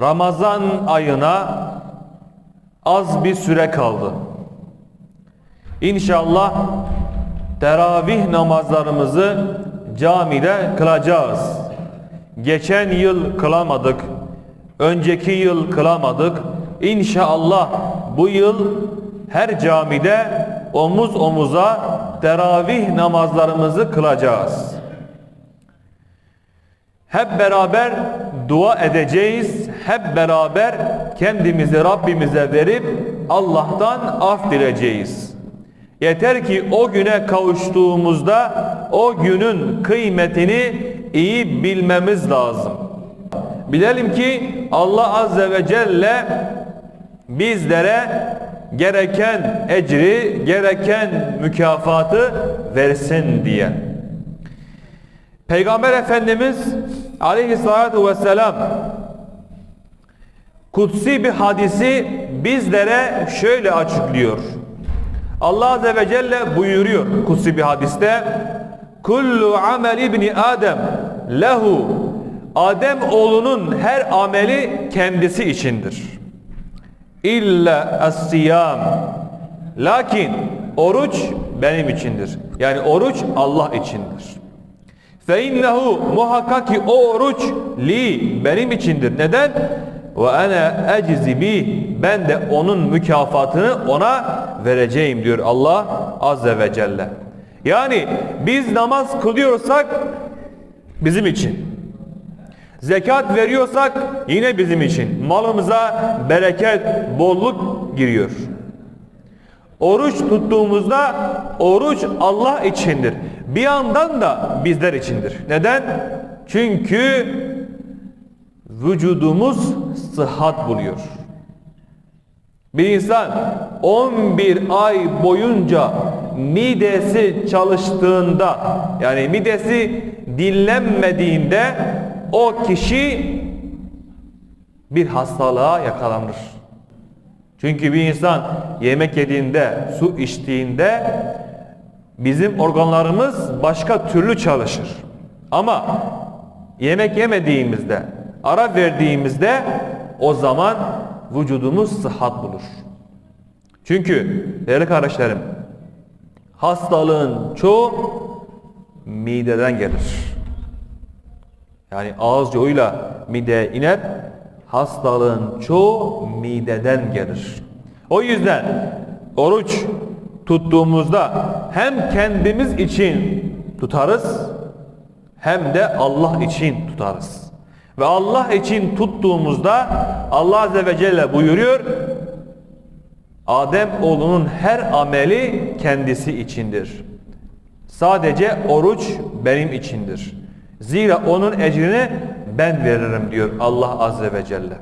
Ramazan ayına az bir süre kaldı. İnşallah teravih namazlarımızı camide kılacağız. Geçen yıl kılamadık. Önceki yıl kılamadık. İnşallah bu yıl her camide omuz omuza teravih namazlarımızı kılacağız. Hep beraber dua edeceğiz. Hep beraber kendimizi Rabbimize verip Allah'tan af dileyeceğiz. Yeter ki o güne kavuştuğumuzda o günün kıymetini iyi bilmemiz lazım. Bilelim ki Allah Azze ve Celle bizlere gereken ecri, gereken mükafatı versin diye. Peygamber Efendimiz aleyhissalatu vesselam kutsi bir hadisi bizlere şöyle açıklıyor. Allah Azze ve Celle buyuruyor kutsi bir hadiste Kullu amel ibni Adem lehu Adem oğlunun her ameli kendisi içindir. İlla es-siyam Lakin oruç benim içindir. Yani oruç Allah içindir. Fe innehu muhakkak ki o oruç li benim içindir. Neden? Ve ana eczi bi ben de onun mükafatını ona vereceğim diyor Allah azze ve celle. Yani biz namaz kılıyorsak bizim için. Zekat veriyorsak yine bizim için. Malımıza bereket, bolluk giriyor. Oruç tuttuğumuzda oruç Allah içindir. Bir yandan da bizler içindir. Neden? Çünkü vücudumuz sıhhat buluyor. Bir insan 11 ay boyunca midesi çalıştığında yani midesi dinlenmediğinde o kişi bir hastalığa yakalanır. Çünkü bir insan yemek yediğinde, su içtiğinde bizim organlarımız başka türlü çalışır. Ama yemek yemediğimizde, ara verdiğimizde o zaman vücudumuz sıhhat bulur. Çünkü değerli kardeşlerim, hastalığın çoğu mideden gelir. Yani ağız yoluyla mideye iner, hastalığın çoğu mideden gelir. O yüzden oruç tuttuğumuzda hem kendimiz için tutarız hem de Allah için tutarız. Ve Allah için tuttuğumuzda Allah Azze ve Celle buyuruyor Adem oğlunun her ameli kendisi içindir. Sadece oruç benim içindir. Zira onun ecrini ben veririm diyor Allah Azze ve Celle.